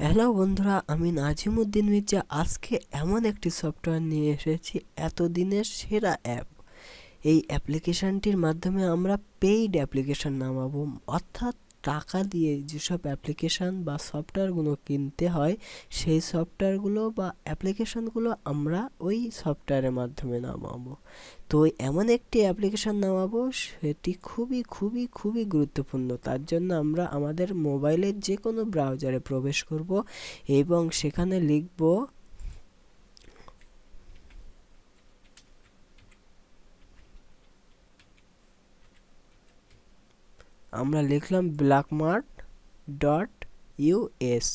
Hello বন্ধুরা, আমি নাজিমুদ্দিন মির্জা। আজকে এমন একটি সফটওয়্যার নিয়ে এসেছি, এতদিনের সেরা অ্যাপ। এই অ্যাপ্লিকেশানটির মাধ্যমে আমরা পেইড অ্যাপ্লিকেশান নামাবো, অর্থাৎ টাকা দিয়ে যেসব অ্যাপ্লিকেশান বা সফটওয়্যারগুলো কিনতে হয়, সেই সফটওয়্যারগুলো বা অ্যাপ্লিকেশানগুলো আমরা ওই সফটওয়্যারের মাধ্যমে নামাবো। তো এমন একটি অ্যাপ্লিকেশান নামাবো, সেটি খুবই খুবই খুবই গুরুত্বপূর্ণ। তার জন্য আমরা আমাদের মোবাইলের যে কোনো ব্রাউজারে প্রবেশ করব এবং সেখানে লিখব আমরা লিখলাম ব্ল্যাকমার্ট ডট ইউএস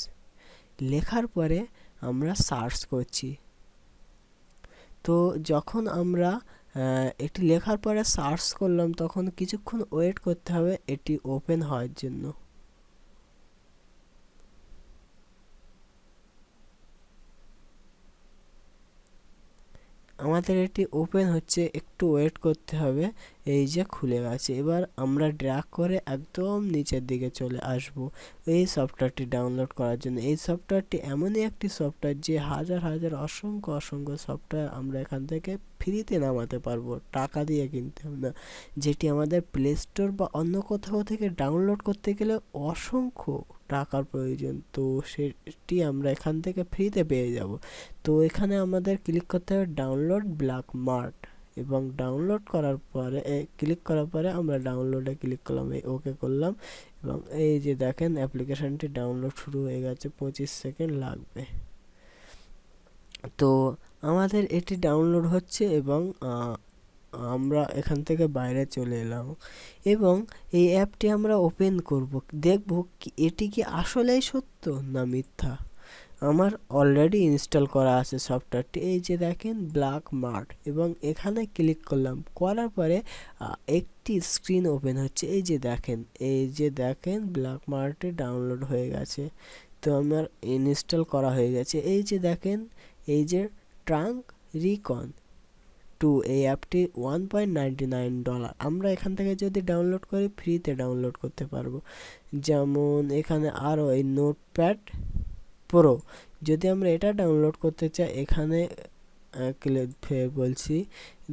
লেখার পরে আমরা সার্চ করছি। তো যখন আমরা এটি লেখার পরে সার্চ করলাম, তখন কিছুক্ষণ ওয়েট করতে হবে, এটি ওপেন হওয়ার জন্য। আমাদের এটি ওপেন হচ্ছে, একটু ওয়েট করতে হবে। এই যে খুলে গেছে। এবার আমরা ড্র্যাগ করে একদম নিচের দিকে চলে আসব এই সফটওয়্যারটি ডাউনলোড করার জন্য। এই সফটওয়্যারটি এমনই একটি সফটওয়্যার যে হাজার হাজার অসংখ্য অসংখ্য সফটওয়্যার আমরা এখান থেকে ফ্রিতে নামাতে পারব, টাকা দিয়ে কিনতে হবে না। যেটি আমাদের প্লে স্টোর বা অন্য কোথাও থেকে ডাউনলোড করতে গেলে অসংখ্য টাকার প্রয়োজন, তো সেটি আমরা এখান থেকে ফ্রিতে পেয়ে যাব। তো এখানে আমাদের ক্লিক করতে হবে ডাউনলোড ব্ল্যাক মার্ট এবং ডাউনলোড করার পরে ক্লিক করার পরে আমরা ডাউনলোডে ক্লিক করলাম, এই ওকে করলাম এবং এই যে দেখেন অ্যাপ্লিকেশানটি ডাউনলোড শুরু হয়ে গেছে, পঁচিশ সেকেন্ড লাগবে। তো আমাদের এটি ডাউনলোড হচ্ছে এবং আমরা এখান থেকে বাইরে চলে এলাম এবং এই অ্যাপটি আমরা ওপেন করব। দেখব কি, এটি কি আসলেই সত্য না মিথ্যা? আমার অলরেডি ইনস্টল করা আছে সফটওয়্যারটি। এই যে দেখেন ব্ল্যাক মার্ট এবং এখানে ক্লিক করলাম। করার পরে একটি স্ক্রিন ওপেন হচ্ছে। এই যে দেখেন, এই যে দেখেন ব্ল্যাক মার্টে ডাউনলোড হয়ে গেছে। তো আমার ইনস্টল করা হয়ে গেছে। এই যে দেখেন, এই যে ট্রাঙ্ক রিকন। টু এই অ্যাপটি one point ninety nine dollar আমরা এখান থেকে যদি ডাউনলোড করি ফ্রিতে ডাউনলোড করতে পারব। যেমন এখানে আরও এই নোটপ্যাড প্রো যদি আমরা এটা ডাউনলোড করতে চাই, এখানে ফের বলছি,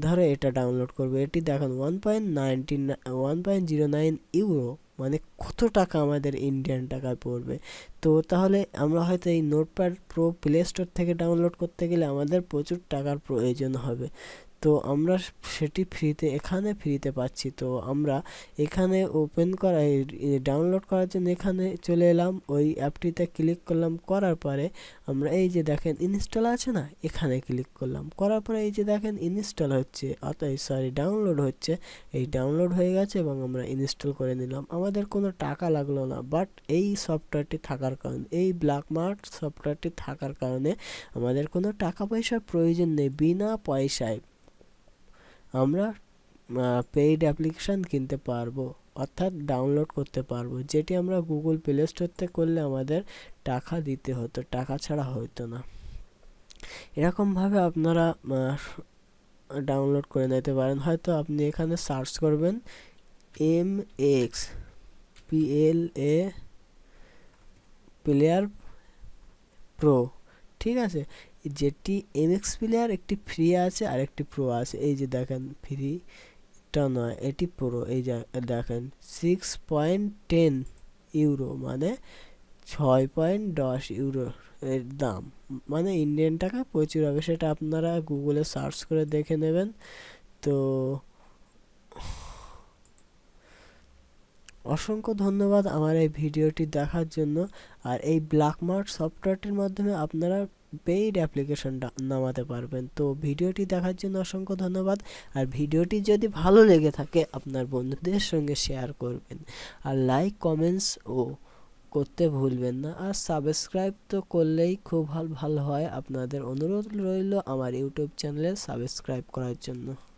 ধরো এটা ডাউনলোড করব। এটি দেখুন one point ninety one point zero nine euro মানে কত টাকা আমাদের ইন্ডিয়ান টাকায় পড়বে। তো তাহলে আমরা হয়তো এই নোটপ্যাড প্রো প্লে স্টোর থেকে ডাউনলোড করতে গেলে আমাদের প্রচুর টাকার প্রয়োজন হবে। তো আমরা সেটি ফ্রিতে, এখানে ফ্রিতে পাচ্ছি। তো আমরা এখানে ওপেন করা ডাউনলোড করার জন্য এখানে চলে এলাম। ওই অ্যাপটিতে ক্লিক করলাম। করার পরে আমরা এই যে দেখেন ইনস্টল আছে না? এখানে ক্লিক করলাম। করার পরে এই যে দেখেন ইনস্টল হচ্ছে। অতএব সরি ডাউনলোড হচ্ছে। এই ডাউনলোড হয়ে গেছে এবং আমরা ইনস্টল করে নিলাম। আমাদের কোনো টাকা লাগল না বাট এই সফটওয়্যারটি থাকার কারণে, এই ব্ল্যাক মার্ট সফটওয়্যারটি থাকার কারণে আমাদের কোনো টাকা পয়সার প্রয়োজন নেই। বিনা পয়সায়। আমরা পেইড অ্যাপ্লিকেশান কিনতে পারব, অর্থাৎ ডাউনলোড করতে পারব, যেটি আমরা গুগল প্লে স্টোর থেকে করলে আমাদের টাকা দিতে হতো, টাকা ছাড়া হতো না। এরকমভাবে আপনারা ডাউনলোড করে নিতে পারেন। হয়তো আপনি এখানে সার্চ করবেন M X PL A player pro ঠিক আছে? যেটি এমএক্স প্লেয়ার একটি ফ্রি আছে আর একটি প্রো আছে। এই যে দেখেন ফ্রিটা নয়, এটি প্রো এই দেখেন সিক্স পয়েন্ট টেন ইউরো মানে ছয় পয়েন্ট দশ ইউরো এর দাম। মানে ইন্ডিয়ান টাকা প্রচুর হবে, সেটা আপনারা গুগলে সার্চ করে দেখে নেবেন। তো অসংখ্য ধন্যবাদ আমার এই ভিডিওটি দেখার জন্য। আর এই ব্ল্যাকমার্ট সফটওয়্যারটির মাধ্যমে আপনারা পেইড অ্যাপ্লিকেশনটা নামাতে পারবেন। তো ভিডিওটি দেখার জন্য অসংখ্য ধন্যবাদ। আর ভিডিওটি যদি ভালো লেগে থাকে, আপনার বন্ধুদের সঙ্গে শেয়ার করবেন। আর লাইক কমেন্টস ও করতে ভুলবেন না। আর সাবস্ক্রাইব তো করলেই খুব ভালো ভালো হয়। আপনাদের অনুরোধ রইল আমার ইউটিউব চ্যানেলে সাবস্ক্রাইব করার জন্য।